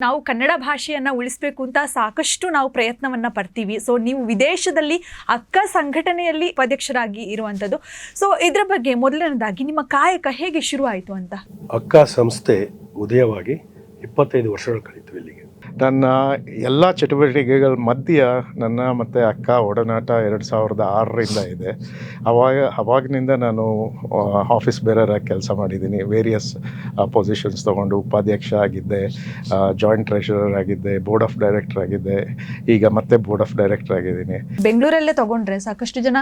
ನಾವು ಕನ್ನಡ ಭಾಷೆಯನ್ನ ಉಳಿಸಬೇಕು ಅಂತ ಸಾಕಷ್ಟು ನಾವು ಪ್ರಯತ್ನವನ್ನ ಪಡ್ತೀವಿ. ಸೊ ನೀವು ವಿದೇಶದಲ್ಲಿ ಅಕ್ಕ ಸಂಘಟನೆಯಲ್ಲಿ ಉಪಾಧ್ಯಕ್ಷರಾಗಿ ಇರುವಂಥದ್ದು ಸೊ ಇದರ ಬಗ್ಗೆ ಮೊದಲನೇದಾಗಿ ನಿಮ್ಮ ಕಾಯಕ ಹೇಗೆ ಶುರುವಾಯಿತು ಅಂತ? ಅಕ್ಕ ಸಂಸ್ಥೆ ಉದಯವಾಗಿ ಇಪ್ಪತ್ತೈದು ವರ್ಷಗಳು ಕಳೀತು ಇಲ್ಲಿಗೆ. ನನ್ನ ಎಲ್ಲ ಚಟುವಟಿಕೆಗಳ ಮಧ್ಯ ನನ್ನ ಮತ್ತು ಅಕ್ಕ ಒಡನಾಟ ಎರಡು ಸಾವಿರದ ಆರರಿಂದ ಇದೆ. ಅವಾಗ ಅವಾಗಿನಿಂದ ನಾನು ಆಫೀಸ್ ಬೇರರಾಗಿ ಕೆಲಸ ಮಾಡಿದ್ದೀನಿ. ವೇರಿಯಸ್ ಪೊಸಿಷನ್ಸ್ ತೊಗೊಂಡು ಉಪಾಧ್ಯಕ್ಷ ಆಗಿದ್ದೆ ಜಾಯಿಂಟ್ ಟ್ರೆಷರರ್ ಆಗಿದ್ದೆ ಬೋರ್ಡ್ ಆಫ್ ಡೈರೆಕ್ಟರ್ ಆಗಿದ್ದೆ. ಈಗ ಮತ್ತೆ ಬೋರ್ಡ್ ಆಫ್ ಡೈರೆಕ್ಟರ್ ಆಗಿದ್ದೀನಿ. ಬೆಂಗಳೂರಲ್ಲೇ ತೊಗೊಂಡ್ರೆ ಸಾಕಷ್ಟು ಜನ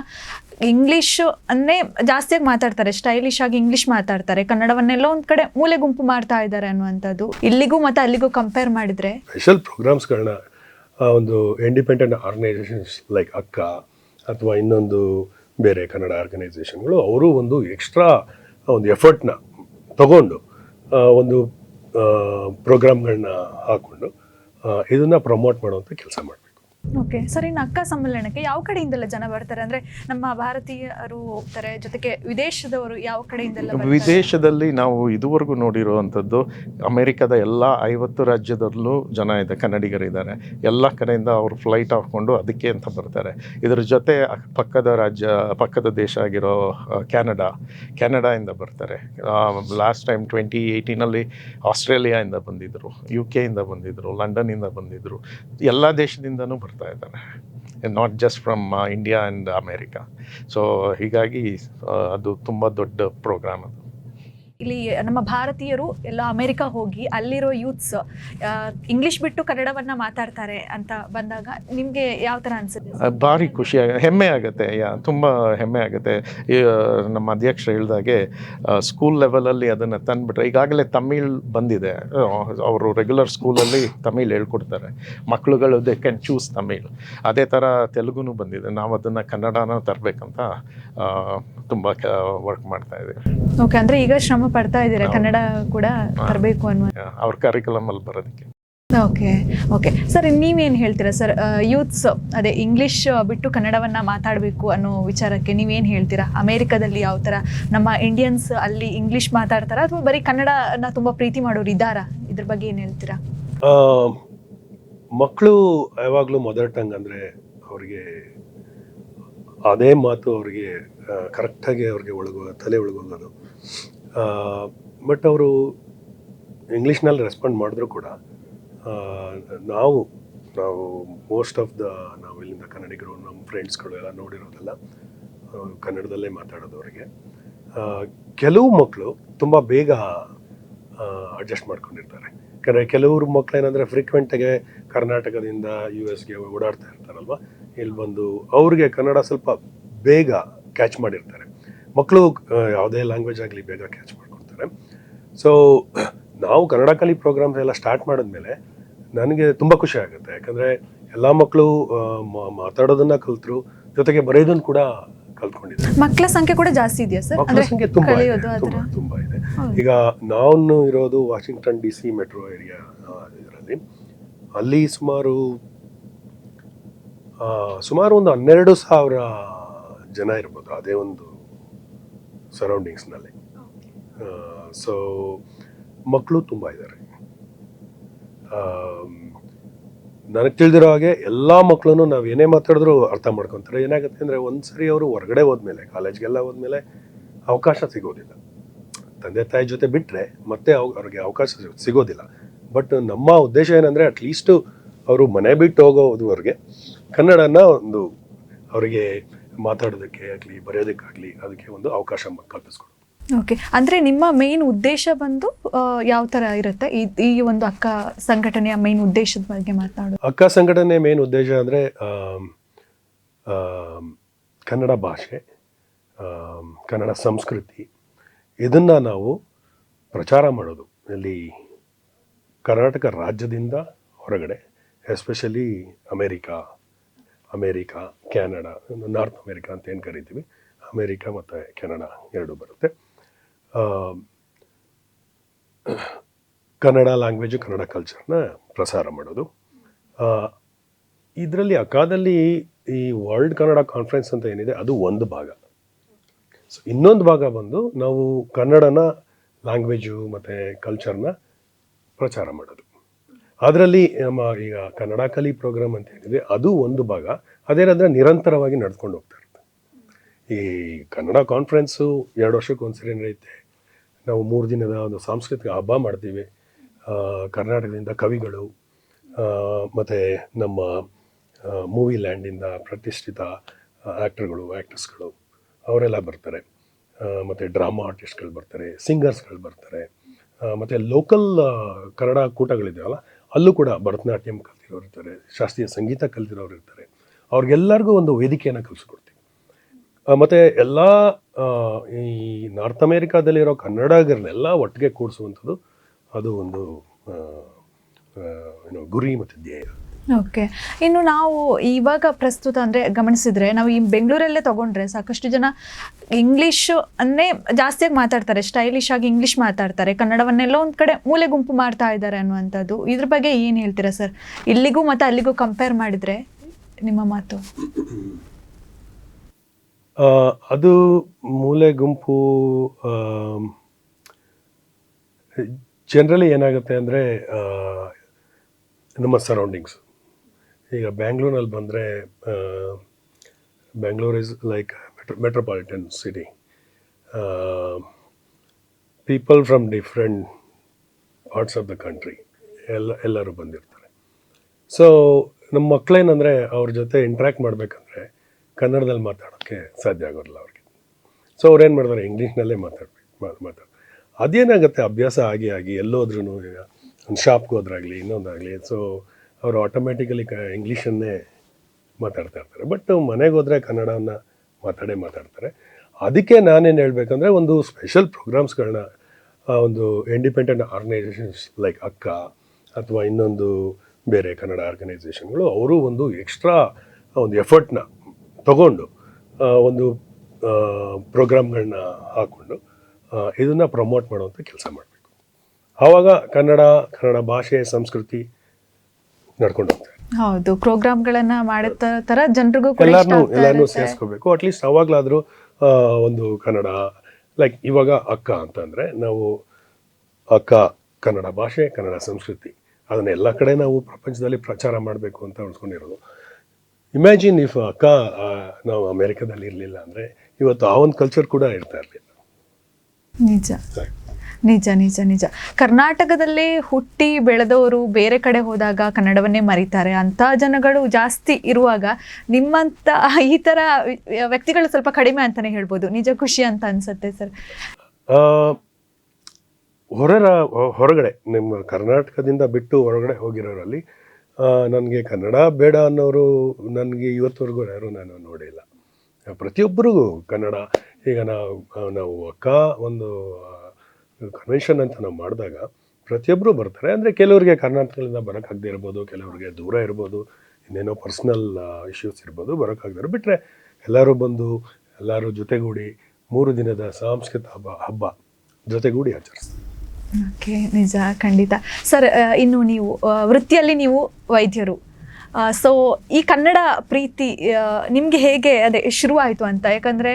ಇಂಗ್ಲೀಷು ಅನ್ನೇ ಜಾಸ್ತಿಯಾಗಿ ಮಾತಾಡ್ತಾರೆ ಸ್ಟೈಲಿಶ್ ಆಗಿ ಇಂಗ್ಲೀಷ್ ಮಾತಾಡ್ತಾರೆ. ಕನ್ನಡವನ್ನೆಲ್ಲ ಒಂದು ಕಡೆ ಮೂಲೆ ಗುಂಪು ಮಾಡ್ತಾ ಇದ್ದಾರೆ ಅನ್ನುವಂಥದ್ದು. ಇಲ್ಲಿಗೂ ಮತ್ತೆ ಅಲ್ಲಿಗೂ ಕಂಪೇರ್ ಮಾಡಿದ್ರೆ ಸ್ಪೆಷಲ್ ಪ್ರೋಗ್ರಾಮ್ಸ್ಗಳನ್ನ ಒಂದು ಇಂಡಿಪೆಂಡೆಂಟ್ ಆರ್ಗನೈಸೇಷನ್ಸ್ ಲೈಕ್ ಅಕ್ಕ ಅಥವಾ ಇನ್ನೊಂದು ಬೇರೆ ಕನ್ನಡ ಆರ್ಗನೈಸೇಷನ್ಗಳು ಅವರು ಒಂದು ಎಕ್ಸ್ಟ್ರಾ ಒಂದು ಎಫರ್ಟ್ನ ತಗೊಂಡು ಒಂದು ಪ್ರೋಗ್ರಾಮ್ಗಳನ್ನ ಹಾಕ್ಕೊಂಡು ಇದನ್ನು ಪ್ರಮೋಟ್ ಮಾಡುವಂಥ ಕೆಲಸ ಮಾಡಬೇಕು ಓಕೆ ಸರ್, ಇನ್ನು ಅಕ್ಕ ಸಮ್ಮೇಳನಕ್ಕೆ ಯಾವ ಕಡೆಯಿಂದೆಲ್ಲ ಜನ ಬರ್ತಾರೆ? ಅಂದ್ರೆ ನಮ್ಮ ಭಾರತೀಯರು ಹೋಗ್ತಾರೆ, ಜೊತೆಗೆ ವಿದೇಶದವರು ಯಾವ ಕಡೆಯಿಂದೆಲ್ಲ ಬರ್ತಾರೆ? ವಿದೇಶದಲ್ಲಿ ನಾವು ಇದುವರೆಗೂ ನೋಡಿರುವಂಥದ್ದು ಅಮೆರಿಕದ ಎಲ್ಲ ಐವತ್ತು ರಾಜ್ಯದಲ್ಲೂ ಜನ ಇದೆ, ಕನ್ನಡಿಗರಿದ್ದಾರೆ. ಎಲ್ಲ ಕಡೆಯಿಂದ ಅವರು ಫ್ಲೈಟ್ ಹಾಕ್ಕೊಂಡು ಅದಕ್ಕೆ ಅಂತ ಬರ್ತಾರೆ. ಇದರ ಜೊತೆ ಪಕ್ಕದ ರಾಜ್ಯ, ಪಕ್ಕದ ದೇಶ ಆಗಿರೋ ಕೆನಡಾ ಕ್ಯಾನಡಾ ಕ್ಯಾನಡಾಯಿಂದ ಬರ್ತಾರೆ. ಲಾಸ್ಟ್ ಟೈಮ್ ಟ್ವೆಂಟಿ ಏಯ್ಟೀನಲ್ಲಿ ಆಸ್ಟ್ರೇಲಿಯಾಯಿಂದ ಬಂದಿದ್ದರು ಯು ಕೆಯಿಂದ ಬಂದಿದ್ದರು ಲಂಡನ್ನಿಂದ ಬಂದಿದ್ದರು ಎಲ್ಲ ದೇಶದಿಂದನೂ ಬರ್ತಾ ಇದ್ದಾರೆ not just from India and America so ಹೀಗಾಗಿ ಆ, ಅದು ತುಂಬ ದೊಡ್ಡ ಪ್ರೋಗ್ರಾಮ್ ಅದು. ಇಲ್ಲಿ ನಮ್ಮ ಭಾರತೀಯರು ಎಲ್ಲ ಅಮೆರಿಕ ಹೋಗಿ ಅಲ್ಲಿರೋ ಯೂತ್ಸ್ ಇಂಗ್ಲಿಷ್ ಬಿಟ್ಟು ಕನ್ನಡವನ್ನ ಮಾತಾಡ್ತಾರೆ ಅಂತ ಬಂದಾಗ ನಿಮ್ಗೆ ಯಾವ ತರ ಅನ್ಸುತ್ತೆ? ಭಾರಿ ಖುಷಿ ಆಗ ಹೆಮ್ಮೆ ಆಗುತ್ತೆ ಯಾ ತುಂಬ ಹೆಮ್ಮೆ ಆಗುತ್ತೆ. ನಮ್ಮ ಅಧ್ಯಕ್ಷರು ಹೇಳಿದಾಗೆ ಸ್ಕೂಲ್ ಲೆವೆಲಲ್ಲಿ ಅದನ್ನು ತಂದ್ಬಿಟ್ರೆ ಈಗಾಗಲೇ ತಮಿಳ್ ಬಂದಿದೆ. ಅವರು ರೆಗ್ಯುಲರ್ ಸ್ಕೂಲಲ್ಲಿ ತಮಿಳ್ ಹೇಳ್ಕೊಡ್ತಾರೆ. ಮಕ್ಕಳುಗಳು ದೇ ಕ್ಯಾನ್ ಚೂಸ್ ತಮಿಳ್. ಅದೇ ಥರ ತೆಲುಗುನು ಬಂದಿದೆ. ನಾವು ಅದನ್ನು ಕನ್ನಡನ ತರಬೇಕಂತ ತುಂಬ ವರ್ಕ್ ಮಾಡ್ತಾ ಇದ್ದೀವಿ ಓಕೆ ಅಂದರೆ ಈಗ ಶ್ರಮ ಪಡ್ತಾ ಇದ್ದೀರಾ? ಕನ್ನಡ ಕೂಡ ತರಬೇಕು ಅನ್ನುವ ಅವ್ರ ಅಲ್ಲಿ ಬರೋದಕ್ಕೆ. Okay okay. ಸರ್ ನೀವೇನು ಹೇಳ್ತೀರಾ ಸರ್? ಯೂತ್ಸ್ ಅದೇ ಇಂಗ್ಲಿಷ್ ಬಿಟ್ಟು ಕನ್ನಡವನ್ನ ಮಾತಾಡಬೇಕು ಅನ್ನೋ ವಿಚಾರಕ್ಕೆ ನೀವೇನು ಹೇಳ್ತೀರಾ? ಅಮೇರಿಕಾದಲ್ಲಿ ಯಾವ ಥರ ನಮ್ಮ ಇಂಡಿಯನ್ಸ್ ಅಲ್ಲಿ ಇಂಗ್ಲಿಷ್ ಮಾತಾಡ್ತಾರಾ? ಅಥವಾ ಬರೀ ಕನ್ನಡನ ತುಂಬ ಪ್ರೀತಿ ಮಾಡೋರು ಇದ್ದಾರಾ? ಇದ್ರ ಬಗ್ಗೆ ಏನು ಹೇಳ್ತೀರಾ? ಮಕ್ಕಳು ಯಾವಾಗಲೂ ಮದರ್ ಟಂಗ್ ಅಂದರೆ ಅವ್ರಿಗೆ ಅದೇ ಮಾತು ಅವ್ರಿಗೆ ಕರೆಕ್ಟಾಗಿ ಅವ್ರಿಗೆ ಒಳಗೋ ತಲೆ ಒಳಗೋಗೋದು. ಬಟ್ ಅವರು ಇಂಗ್ಲೀಷ್ನಲ್ಲಿ ರೆಸ್ಪಾಂಡ್ ಮಾಡಿದ್ರು ಕೂಡ ನಾವು ನಾವು ಮೋಸ್ಟ್ ಆಫ್ ದ ನಾವು ಇಲ್ಲಿಂದ ಕನ್ನಡಿಗರು ನಮ್ಮ ಫ್ರೆಂಡ್ಸ್ಗಳು ಎಲ್ಲ ನೋಡಿರೋದೆಲ್ಲ ಕನ್ನಡದಲ್ಲೇ ಮಾತಾಡೋದು ಅವರಿಗೆ. ಆ, ಕೆಲವು ಮಕ್ಕಳು ತುಂಬ ಬೇಗ ಅಡ್ಜಸ್ಟ್ ಮಾಡ್ಕೊಂಡಿರ್ತಾರೆ. ಯಾಕಂದರೆ ಕೆಲವರು ಮಕ್ಕಳು ಏನಂದರೆ ಫ್ರೀಕ್ವೆಂಟಾಗೆ ಕರ್ನಾಟಕದಿಂದ ಯು ಎಸ್ಗೆ ಓಡಾಡ್ತಾ ಇರ್ತಾರಲ್ವ ಇಲ್ಲಿ ಬಂದು ಅವ್ರಿಗೆ ಕನ್ನಡ ಸ್ವಲ್ಪ ಬೇಗ ಕ್ಯಾಚ್ ಮಾಡಿರ್ತಾರೆ. ಮಕ್ಕಳು ಯಾವುದೇ ಲ್ಯಾಂಗ್ವೇಜ್ ಆಗಲಿ ಬೇಗ ಕ್ಯಾಚ್ ಮಾಡ್ಕೊಳ್ತಾರೆ. ಸೊ ನಾವು ಕನ್ನಡ ಕಲಿ ಪ್ರೋಗ್ರಾಮ್ಸ್ ಎಲ್ಲ ಸ್ಟಾರ್ಟ್ ಮಾಡಿದ್ಮೇಲೆ ನನಗೆ ತುಂಬ ಖುಷಿ ಆಗುತ್ತೆ. ಯಾಕಂದರೆ ಎಲ್ಲ ಮಕ್ಕಳು ಮಾತಾಡೋದನ್ನ ಕಲ್ತರು ಜೊತೆಗೆ ಬರೆಯೋದನ್ನು ಕೂಡ ಕಲ್ತ್ಕೊಂಡಿದ್ದಾರೆ. ಮಕ್ಕಳ ಸಂಖ್ಯೆ ಕೂಡ ಜಾಸ್ತಿ ಇದೆಯಾ ಸರ್? ಮಕ್ಕಳ ಸಂಖ್ಯೆ ತುಂಬ ಇದೆ ಕಲಿಯೋದು ತುಂಬಾ ತುಂಬಾ ಇದೆ. ಈಗ ನಾನು ಇರೋದು Washington D C metro area ಇದರಲ್ಲಿ. ಅಲ್ಲಿ ಸುಮಾರು ಸುಮಾರು ಒಂದು ಹನ್ನೆರಡು ಸಾವಿರ ಜನ ಇರ್ಬೋದು ಅದೇ ಒಂದು ಸರೌಂಡಿಂಗ್ಸ್ನಲ್ಲಿ ಸೊ ಮಕ್ಕಳು ತುಂಬ ಇದ್ದಾರೆ ನನಗೆ ತಿಳಿದಿರೋ ಹಾಗೆ ಎಲ್ಲ ಮಕ್ಕಳನ್ನು ನಾವು ಏನೇ ಮಾತಾಡಿದ್ರು ಅರ್ಥ ಮಾಡ್ಕೊತಾರೆ. ಏನಾಗುತ್ತೆ ಅಂದರೆ ಒಂದ್ಸರಿ ಅವರು ಹೊರಗಡೆ ಹೋದ್ಮೇಲೆ, ಕಾಲೇಜ್ಗೆಲ್ಲ ಹೋದ್ಮೇಲೆ ಅವಕಾಶ ಸಿಗೋದಿಲ್ಲ. ತಂದೆ, ತಾಯಿ ಜೊತೆ ಬಿಟ್ಟರೆ ಮತ್ತೆ ಅವ್- ಅವ್ರಿಗೆ ಅವಕಾಶ ಸಿಗ್- ಸಿಗೋದಿಲ್ಲ. ಬಟ್ ನಮ್ಮ ಉದ್ದೇಶ ಏನಂದರೆ ಅಟ್ಲೀಸ್ಟು ಅವರು ಮನೆ ಬಿಟ್ಟು ಹೋಗೋದುವರೆಗೆ ಕನ್ನಡನ ಒಂದು ಅವರಿಗೆ ಮಾತಾಡೋದಕ್ಕೆ ಆಗಲಿ ಬರೆಯೋದಕ್ಕಾಗಲಿ ಅದಕ್ಕೆ ಒಂದು ಅವಕಾಶ ಕಲ್ಪಿಸ್ಕೊಡೋದು ಕಲ್ಪಿಸ್ಕೊಡು. ಓಕೆ. ಅಂದರೆ ನಿಮ್ಮ ಮೇನ್ ಉದ್ದೇಶ ಬಂದು ಯಾವ ಥರ ಇರುತ್ತೆ? ಈ ಈ ಒಂದು ಅಕ್ಕ ಸಂಘಟನೆಯ ಮೇನ್ ಉದ್ದೇಶದ ಬಗ್ಗೆ ಮಾತಾಡೋದು. ಅಕ್ಕ ಸಂಘಟನೆ ಮೇನ್ ಉದ್ದೇಶ ಅಂದರೆ ಕನ್ನಡ ಭಾಷೆ ಕನ್ನಡ ಸಂಸ್ಕೃತಿ. ಇದನ್ನು ನಾವು ಪ್ರಚಾರ ಮಾಡೋದು. ಇಲ್ಲಿ ಕರ್ನಾಟಕ ರಾಜ್ಯದಿಂದ ಹೊರಗಡೆ especially America America Canada North America ಅಂತ ಏನು ಕರಿತೀವಿ? ಅಮೇರಿಕಾ ಮತ್ತು ಕೆನಡಾ ಎರಡು ಬರುತ್ತೆ. ಕನ್ನಡ ಲ್ಯಾಂಗ್ವೇಜು ಕನ್ನಡ ಕಲ್ಚರ್ನ ಪ್ರಸಾರ ಮಾಡೋದು. ಇದರಲ್ಲಿ ಅಕಾದಲ್ಲಿ ಈ ವರ್ಲ್ಡ್ ಕನ್ನಡ ಕಾನ್ಫರೆನ್ಸ್ ಅಂತ ಏನಿದೆ, ಅದು ಒಂದು ಭಾಗ. ಸೊ ಇನ್ನೊಂದು ಭಾಗ ಬಂದು ನಾವು ಕನ್ನಡನ ಲ್ಯಾಂಗ್ವೇಜು ಮತ್ತು ಕಲ್ಚರ್ನ ಪ್ರಚಾರ ಮಾಡೋದು. ಅದರಲ್ಲಿ ನಮ್ಮ ಈಗ ಕನ್ನಡ ಕಲಿ ಪ್ರೋಗ್ರಾಮ್ ಅಂತ ಹೇಳಿದರೆ ಅದು ಒಂದು ಭಾಗ. ಅದೇನಂದರೆ ನಿರಂತರವಾಗಿ ನಡ್ಕೊಂಡು ಹೋಗ್ತಾ ಇರುತ್ತೆ. ಈ ಕನ್ನಡ ಕಾನ್ಫರೆನ್ಸು ಎರಡು ವರ್ಷಕ್ಕೆ ಒಂದ್ಸರಿ ನಡೆಯುತ್ತೆ. ನಾವು ಮೂರು ದಿನದ ಒಂದು ಸಾಂಸ್ಕೃತಿಕ ಹಬ್ಬ ಮಾಡ್ತೀವಿ. ಕರ್ನಾಟಕದಿಂದ ಕವಿಗಳು ಮತ್ತು ನಮ್ಮ ಮೂವಿ ಲ್ಯಾಂಡಿಂದ ಪ್ರತಿಷ್ಠಿತ ಆ್ಯಕ್ಟರ್ಗಳು ಆ್ಯಕ್ಟ್ರೆಸ್ಗಳು ಅವರೆಲ್ಲ ಬರ್ತಾರೆ. ಮತ್ತು ಡ್ರಾಮಾ ಆರ್ಟಿಸ್ಟ್ಗಳು ಬರ್ತಾರೆ ಸಿಂಗರ್ಸ್ಗಳು ಬರ್ತಾರೆ. ಮತ್ತು ಲೋಕಲ್ ಕನ್ನಡ ಕೂಟಗಳಿದೆಯಲ್ಲ ಅಲ್ಲೂ ಕೂಡ ಭರತನಾಟ್ಯಂ ಕಲ್ತಿರೋರು ಇರ್ತಾರೆ, ಶಾಸ್ತ್ರೀಯ ಸಂಗೀತ ಕಲ್ತಿರೋರು ಇರ್ತಾರೆ. ಅವ್ರಿಗೆಲ್ಲರಿಗೂ ಒಂದು ವೇದಿಕೆಯನ್ನು ಕಲಿಸ್ಕೊಡ್ತೀವಿ. ಮತ್ತು ಎಲ್ಲ ಈ ನಾರ್ತ್ ಅಮೇರಿಕಾದಲ್ಲಿರೋ ಕನ್ನಡಗರನ್ನೆಲ್ಲ ಒಟ್ಟಿಗೆ ಕೂಡಿಸುವಂಥದ್ದು, ಅದು ಒಂದು ಏನು ಗುರಿ ಮತ್ತು ಧ್ಯೇಯ. ಓಕೆ ಇನ್ನು ನಾವು ಇವಾಗ ಪ್ರಸ್ತುತ ಅಂದರೆ ಗಮನಿಸಿದ್ರೆ ನಾವು ಈ ಬೆಂಗಳೂರಲ್ಲೇ ತೊಗೊಂಡ್ರೆ ಸಾಕಷ್ಟು ಜನ ಇಂಗ್ಲೀಷು ಅನ್ನೇ ಜಾಸ್ತಿಯಾಗಿ ಮಾತಾಡ್ತಾರೆ ಸ್ಟೈಲಿಶ್ ಆಗಿ ಇಂಗ್ಲೀಷ್ ಮಾತಾಡ್ತಾರೆ. ಕನ್ನಡವನ್ನೆಲ್ಲ ಒಂದು ಕಡೆ ಮೂಲೆ ಗುಂಪು ಮಾಡ್ತಾ ಇದ್ದಾರೆ ಅನ್ನುವಂಥದ್ದು. ಇದ್ರ ಬಗ್ಗೆ ಏನು ಹೇಳ್ತೀರಾ ಸರ್ ಇಲ್ಲಿಗೂ ಮತ್ತು ಅಲ್ಲಿಗೂ ಕಂಪೇರ್ ಮಾಡಿದರೆ ನಿಮ್ಮ ಮಾತು. ಅದು ಮೂಲೆ ಗುಂಪು ಜನರಲಿ ಏನಾಗುತ್ತೆ ಅಂದರೆ ನಮ್ಮ ಸರೌಂಡಿಂಗ್ಸ್ ಈಗ ಬ್ಯಾಂಗ್ಳೂರಲ್ಲಿ ಬಂದರೆ Bangalore is like metro metropolitan city people from different parts of the country ಎಲ್ಲ, ಎಲ್ಲರೂ ಬಂದಿರ್ತಾರೆ. ಸೊ ನಮ್ಮ ಮಕ್ಕಳೇನಂದರೆ ಅವ್ರ ಜೊತೆ ಇಂಟ್ರ್ಯಾಕ್ಟ್ ಮಾಡಬೇಕಂದ್ರೆ ಕನ್ನಡದಲ್ಲಿ ಮಾತಾಡೋಕ್ಕೆ ಸಾಧ್ಯ ಆಗೋದಿಲ್ಲ ಅವ್ರಿಗೆ. ಸೊ ಅವ್ರು ಏನು ಮಾಡ್ತಾರೆ ಇಂಗ್ಲೀಷ್ನಲ್ಲೇ ಮಾತಾಡ್ಬೇಕು, ಮಾ- ಮಾತಾಡ್ ಅದೇನಾಗುತ್ತೆ, ಅಭ್ಯಾಸ ಆಗಿ ಆಗಿ ಎಲ್ಲೋದ್ರೂ ಈಗ, ಒಂದು ಶಾಪ್ಗೆ ಹೋದ್ರಾಗಲಿ, ಇನ್ನೊಂದಾಗಲಿ ಸೊ ಅವರು ಆಟೋಮೆಟಿಕಲಿ ಕ ಇಂಗ್ಲೀಷನ್ನೇ ಮಾತಾಡ್ತಾ ಇರ್ತಾರೆ. ಬಟ್ ಮನೆಗೆ ಹೋದರೆ ಕನ್ನಡವನ್ನು ಮಾತಾಡೇ ಮಾತಾಡ್ತಾರೆ. ಅದಕ್ಕೆ ನಾನೇನು ಹೇಳಬೇಕಂದ್ರೆ ಒಂದು ಸ್ಪೆಷಲ್ ಪ್ರೋಗ್ರಾಮ್ಸ್ಗಳನ್ನ ಒಂದು ಇಂಡಿಪೆಂಡೆಂಟ್ ಆರ್ಗನೈಸೇಷನ್ಸ್ ಲೈಕ್ ಅಕ್ಕ ಅಥವಾ ಇನ್ನೊಂದು ಬೇರೆ ಕನ್ನಡ ಆರ್ಗನೈಸೇಷನ್ಗಳು ಅವರು ಒಂದು ಎಕ್ಸ್ಟ್ರಾ ಒಂದು ಎಫರ್ಟ್ನ ತಗೊಂಡು ಒಂದು ಪ್ರೋಗ್ರಾಮ್ಗಳನ್ನ ಹಾಕ್ಕೊಂಡು ಇದನ್ನು ಪ್ರಮೋಟ್ ಮಾಡುವಂಥ ಕೆಲಸ ಮಾಡಬೇಕು. ಆವಾಗ ಕನ್ನಡ ಕನ್ನಡ ಭಾಷೆ, ಸಂಸ್ಕೃತಿ ನಡ್ಕೊಂಡು ಹೋಗ್ತಾರೆ. ಹೌದು ಪ್ರೋಗ್ರಾಮ್ಗಳನ್ನ ಮಾಡಿದ ತರ ಜನರಿಗೂ ಎಲ್ಲಾರು ಎಲ್ಲಾರು. ಸೇರಿಸ್ಕೋಬೇಕು. ಅಟ್ಲೀಸ್ಟ್ ಅವಾಗ್ಲಾದ್ರೂ ಒಂದು ಕನ್ನಡ ಲೈಕ್ ಇವಾಗ ಅಕ್ಕ ಅಂತಂದರೆ ನಾವು ಅಕ್ಕ ಕನ್ನಡ ಭಾಷೆ ಕನ್ನಡ ಸಂಸ್ಕೃತಿ ಅದನ್ನ ಎಲ್ಲ ಕಡೆ ನಾವು ಪ್ರಪಂಚದಲ್ಲಿ ಪ್ರಚಾರ ಮಾಡಬೇಕು ಅಂತ ಉಳ್ಕೊಂಡಿರೋದು ಇಮ್ಯಾಜಿನ್ ಇಫ್ ಅಕ್ಕ ನಾವು ಅಮೇರಿಕಾದಲ್ಲಿ ಇರಲಿಲ್ಲ ಅಂದರೆ ಇವತ್ತು ಆ ಒಂದು ಕಲ್ಚರ್ ಕೂಡ ಇರ್ತಾ ಇರಲಿಲ್ಲ. ನಿಜ. ನಿಜ ನಿಜ ನಿಜ. ಕರ್ನಾಟಕದಲ್ಲೇ ಹುಟ್ಟಿ ಬೆಳೆದವರು ಬೇರೆ ಕಡೆ ಹೋದಾಗ ಕನ್ನಡವನ್ನೇ ಮರೀತಾರೆ. ಅಂಥ ಜನಗಳು ಜಾಸ್ತಿ ಇರುವಾಗ ನಿಮ್ಮಂಥ ಈ ಥರ ವ್ಯಕ್ತಿಗಳು ಸ್ವಲ್ಪ ಕಡಿಮೆ ಅಂತಲೇ ಹೇಳ್ಬೋದು. ನಿಜ ಖುಷಿ ಅಂತ ಅನ್ಸುತ್ತೆ ಸರ್. ಹೊರರ ಹೊರಗಡೆ, ನಿಮ್ಮ ಕರ್ನಾಟಕದಿಂದ ಬಿಟ್ಟು ಹೊರಗಡೆ ಹೋಗಿರೋರಲ್ಲಿ ನನಗೆ ಕನ್ನಡ ಬೇಡ ಅನ್ನೋರು ನನಗೆ ಇವತ್ತವರೆಗೂ ಯಾರು ನಾನು ನೋಡಿಲ್ಲ. ಪ್ರತಿಯೊಬ್ಬರಿಗೂ ಕನ್ನಡ. ಈಗ ನಾವು ನಾವು ಅಕ್ಕ, ಒಂದು ಕನ್ವೆನ್ಷನ್ ಅಂತ ನಾವು ಮಾಡಿದಾಗ ಪ್ರತಿಯೊಬ್ಬರು ಬರ್ತಾರೆ. ಅಂದರೆ ಕೆಲವರಿಗೆ ಕರ್ನಾಟಕದಿಂದ ಬರೋಕ್ಕಾಗದೇ ಇರ್ಬೋದು, ಕೆಲವರಿಗೆ ದೂರ ಇರ್ಬೋದು, ಇನ್ನೇನೋ ಪರ್ಸ್ನಲ್ ಇಶ್ಯೂಸ್ ಇರ್ಬೋದು ಬರೋಕ್ಕಾಗದೇ ಬಿಟ್ಟರೆ ಎಲ್ಲರೂ ಬಂದು, ಎಲ್ಲರೂ ಜೊತೆಗೂಡಿ ಮೂರು ದಿನದ ಸಾಂಸ್ಕೃತಿಕ ಹಬ್ಬ ಹಬ್ಬ ಜೊತೆಗೂಡಿ ಆಚರಿಸ್ತಾರೆ. ಓಕೆ, ನಿಜ, ಖಂಡಿತ. ಸರ್ ಇನ್ನು ನೀವು ವೃತ್ತಿಯಲ್ಲಿ ನೀವು ವೈದ್ಯರು. ಸೊ ಈ ಕನ್ನಡ ಪ್ರೀತಿ ನಿಮಗೆ ಹೇಗೆ ಅದೇ ಶುರುವಾಯಿತು ಅಂತ? ಯಾಕಂದರೆ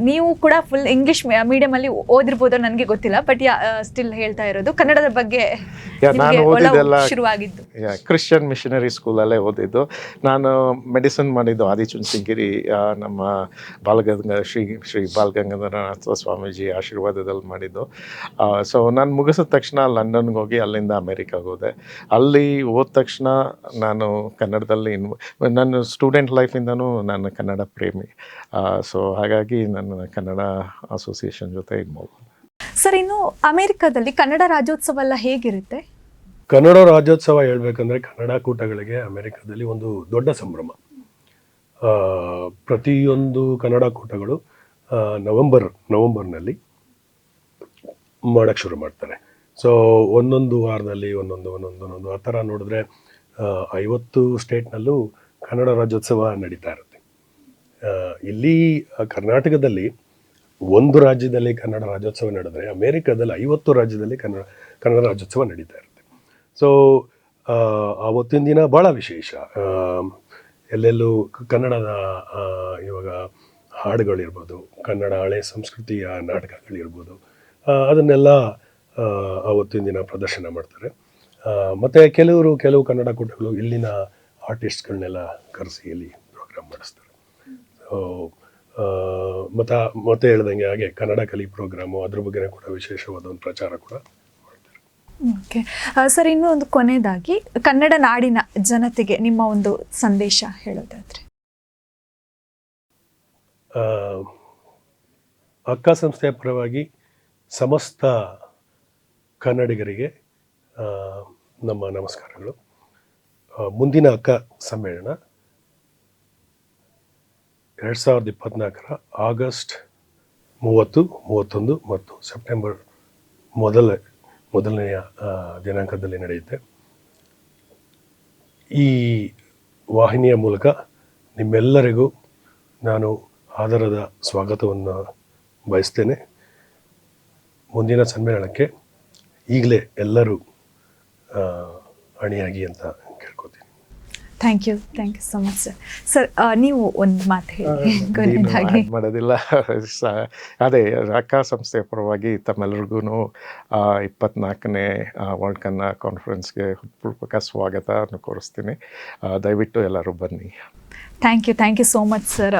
ನೀವು ಕೂಡ ಫುಲ್ ಇಂಗ್ಲೀಷ್ ಮೀಡಿಯಮಲ್ಲಿ ಓದಿರ್ಬೋದು ನನಗೆ ಗೊತ್ತಿಲ್ಲ ಬಟ್ ಯಾ ಸ್ಟಿಲ್ ಹೇಳ್ತಾ ಇರೋದು. ಕನ್ನಡದ ಬಗ್ಗೆ ನಾನು ಶುರುವಾಗಿದ್ದು. ಕ್ರಿಶ್ಚಿಯನ್ ಮಿಷನರಿ ಸ್ಕೂಲಲ್ಲೇ ಓದಿದ್ದು. ನಾನು ಮೆಡಿಸಿನ್ ಮಾಡಿದ್ದು ಆದಿಚುನ್ ಆ, ನಮ್ಮ ಬಾಲಗಂಗ ಶ್ರೀ ಶ್ರೀ ಬಾಲಗಂಗಾಧರನಾಥ ಸ್ವಾಮೀಜಿ ಆಶೀರ್ವಾದದಲ್ಲಿ ಮಾಡಿದ್ದು. ಸೊ ನಾನು ಮುಗಿಸಿದ ತಕ್ಷಣ ಲಂಡನ್ಗೆ ಹೋಗಿ ಅಲ್ಲಿಂದ ಅಮೇರಿಕಾಗೆ ಹೋದೆ. ಅಲ್ಲಿ ಹೋದ ತಕ್ಷಣ ನಾನು ಕನ್ನಡದಲ್ಲಿ ಇನ್ವ ನನ್ನ ಸ್ಟೂಡೆಂಟ್ ಲೈಫಿಂದನೂ ನಾನು ಕನ್ನಡ ಪ್ರೇಮಿ. ಸೊ ಹಾಗಾಗಿ ನನ್ನ ಕನ್ನಡ ಅಸೋಸಿಯೇಷನ್ ಜೊತೆ ಇನ್ವಾಲ್ವ್. ಸರ್ ಇನ್ನು ಅಮೆರಿಕದಲ್ಲಿ ಕನ್ನಡ ರಾಜ್ಯೋತ್ಸವ ಎಲ್ಲ ಹೇಗಿರುತ್ತೆ? ಕನ್ನಡ ರಾಜ್ಯೋತ್ಸವ ಹೇಳ್ಬೇಕಂದ್ರೆ ಕನ್ನಡ ಕೂಟಗಳಿಗೆ ಅಮೆರಿಕದಲ್ಲಿ ಒಂದು ದೊಡ್ಡ ಸಂಭ್ರಮ. ಆ, ಪ್ರತಿಯೊಂದು ಕನ್ನಡ ಕೂಟಗಳು ನವೆಂಬರ್ ನವೆಂಬರ್ನಲ್ಲಿ ಮಾಡೋಕ್ಕೆ ಶುರು ಮಾಡ್ತಾರೆ. ಸೊ ಒಂದೊಂದು ವಾರದಲ್ಲಿ ಒಂದೊಂದು ಒಂದೊಂದು ಒಂದೊಂದು ಆ ಥರ ನೋಡಿದ್ರೆ ಐವತ್ತು ಸ್ಟೇಟ್ನಲ್ಲೂ ಕನ್ನಡ ರಾಜ್ಯೋತ್ಸವ ನಡೀತಾ ಇರುತ್ತೆ. ಇಲ್ಲಿ ಕರ್ನಾಟಕದಲ್ಲಿ ಒಂದು ರಾಜ್ಯದಲ್ಲಿ ಕನ್ನಡ ರಾಜ್ಯೋತ್ಸವ ನಡೆದರೆ ಅಮೇರಿಕಾದಲ್ಲಿ ಐವತ್ತು ರಾಜ್ಯದಲ್ಲಿ ಕನ್ನಡ ಕನ್ನಡ ರಾಜ್ಯೋತ್ಸವ ನಡೀತಾ ಇರುತ್ತೆ. ಸೊ ಆವತ್ತಿನ ದಿನ ಭಾಳ ವಿಶೇಷ. ಎಲ್ಲೆಲ್ಲೂ ಕನ್ನಡದ ಇವಾಗ ಹಾಡುಗಳಿರ್ಬೋದು, ಕನ್ನಡ ಹಳೆ ಸಂಸ್ಕೃತಿಯ ನಾಟಕಗಳಿರ್ಬೋದು ಅದನ್ನೆಲ್ಲ ಆವತ್ತಿನ ದಿನ ಪ್ರದರ್ಶನ ಮಾಡ್ತಾರೆ. ಮತ್ತೆ ಕೆಲವರು ಕೆಲವು ಕನ್ನಡ ಕೂಟಗಳು ಇಲ್ಲಿನ ಆರ್ಟಿಸ್ಟ್ಗಳನ್ನೆಲ್ಲ ಕರೆಸಿ ಇಲ್ಲಿ ಪ್ರೋಗ್ರಾಮ್ ಮಾಡಿಸ್ತಾರೆ. ಸೊ ಮತ್ತು ಮತ್ತೆ ಹೇಳ್ದಂಗೆ ಹಾಗೆ ಕನ್ನಡ ಕಲಿ ಪ್ರೋಗ್ರಾಮು ಅದ್ರ ಬಗ್ಗೆ ಕೂಡ ವಿಶೇಷವಾದ ಒಂದು ಪ್ರಚಾರ ಕೂಡ ಮಾಡ್ತಾರೆ. ಓಕೆ ಸರ್ ಇನ್ನೂ ಒಂದು ಕೊನೆಯದಾಗಿ ಕನ್ನಡ ನಾಡಿನ ಜನತೆಗೆ ನಿಮ್ಮ ಒಂದು ಸಂದೇಶ ಹೇಳೋದಾದ್ರೆ. ಅಕ್ಕ ಸಂಸ್ಥೆಯ ಪರವಾಗಿ ಸಮಸ್ತ ಕನ್ನಡಿಗರಿಗೆ ನಮ್ಮ ನಮಸ್ಕಾರಗಳು. ಮುಂದಿನ ಅಕ್ಕ ಸಮ್ಮೇಳನ ಎರಡು ಸಾವಿರದ ಇಪ್ಪತ್ನಾಲ್ಕರ ಆಗಸ್ಟ್ ಮೂವತ್ತು, ಮೂವತ್ತೊಂದು ಮತ್ತು ಸೆಪ್ಟೆಂಬರ್ ಮೊದಲ, ಮೊದಲನೆಯ ದಿನಾಂಕದಲ್ಲಿ ನಡೆಯುತ್ತೆ. ಈ ವಾಹಿನಿಯ ಮೂಲಕ ನಿಮ್ಮೆಲ್ಲರಿಗೂ ನಾನು ಆಧಾರದ ಸ್ವಾಗತವನ್ನು ಬಯಸ್ತೇನೆ. ಮುಂದಿನ ಸಮ್ಮೇಳನಕ್ಕೆ ಈಗಲೇ ಎಲ್ಲರೂ ಅಣಿಯಾಗಿ ಅಂತ ಕೇಳ್ಕೊತೀನಿ. Thank you thank you so much sir sir ನೀವು ಒಂದು ಮಾತು ಹೇಳಿ. ಕೊನೆಯದಾಗಿ. ಮಾಡೋದಿಲ್ಲ. ಸ- ಅದೇ ಅಕ್ಕ ಸಂಸ್ಥೆಯ ಪರವಾಗಿ ತಮ್ಮೆಲ್ಲರಿಗೂ ಇಪ್ಪತ್ನಾಲ್ಕನೇ ವರ್ಲ್ಡ್ ಕನ್ನ ಕಾನ್ಫರೆನ್ಸ್ಗೆ ಹೃತ್ಪೂರ್ವಕ ಸ್ವಾಗತ ಕೋರಿಸ್ತೀನಿ. ದಯವಿಟ್ಟು ಎಲ್ಲರೂ ಬನ್ನಿ. Thank you thank you so much sir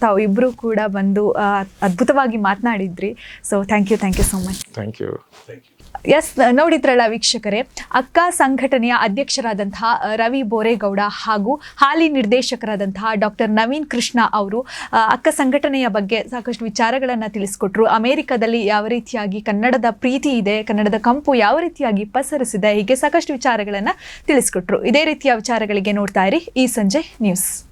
ತಾವು ಇಬ್ಬರು ಕೂಡ ಬಂದು ಅದ್ಭುತವಾಗಿ ಮಾತನಾಡಿದ್ರಿ. So thank you thank you so much thank you thank you yes ನೋಡಿದ್ರಲ್ಲ ವೀಕ್ಷಕರೇ, ಅಕ್ಕ ಸಂಘಟನೆಯ ಅಧ್ಯಕ್ಷರಾದಂತಹ ರವಿ ಬೋರೇಗೌಡ ಹಾಗೂ ಹಾಲಿ ನಿರ್ದೇಶಕರಾದಂತಹ ಡಾಕ್ಟರ್ ನವೀನ್ ಕೃಷ್ಣ ಅವರು ಅಕ್ಕ ಸಂಘಟನೆಯ ಬಗ್ಗೆ ಸಾಕಷ್ಟು ವಿಚಾರಗಳನ್ನು ತಿಳಿಸ್ಕೊಟ್ರು. ಅಮೆರಿಕದಲ್ಲಿ ಯಾವ ರೀತಿಯಾಗಿ ಕನ್ನಡದ ಪ್ರೀತಿ ಇದೆ, ಕನ್ನಡದ ಕಂಪು ಯಾವ ರೀತಿಯಾಗಿ ಪಸರಿಸಿದೆ, ಹೀಗೆ ಸಾಕಷ್ಟು ವಿಚಾರಗಳನ್ನು ತಿಳಿಸ್ಕೊಟ್ರು. ಇದೇ ರೀತಿಯ ವಿಚಾರಗಳಿಗೆ ನೋಡ್ತಾ ಇರಿ ಈ ಸಂಜೆ ನ್ಯೂಸ್.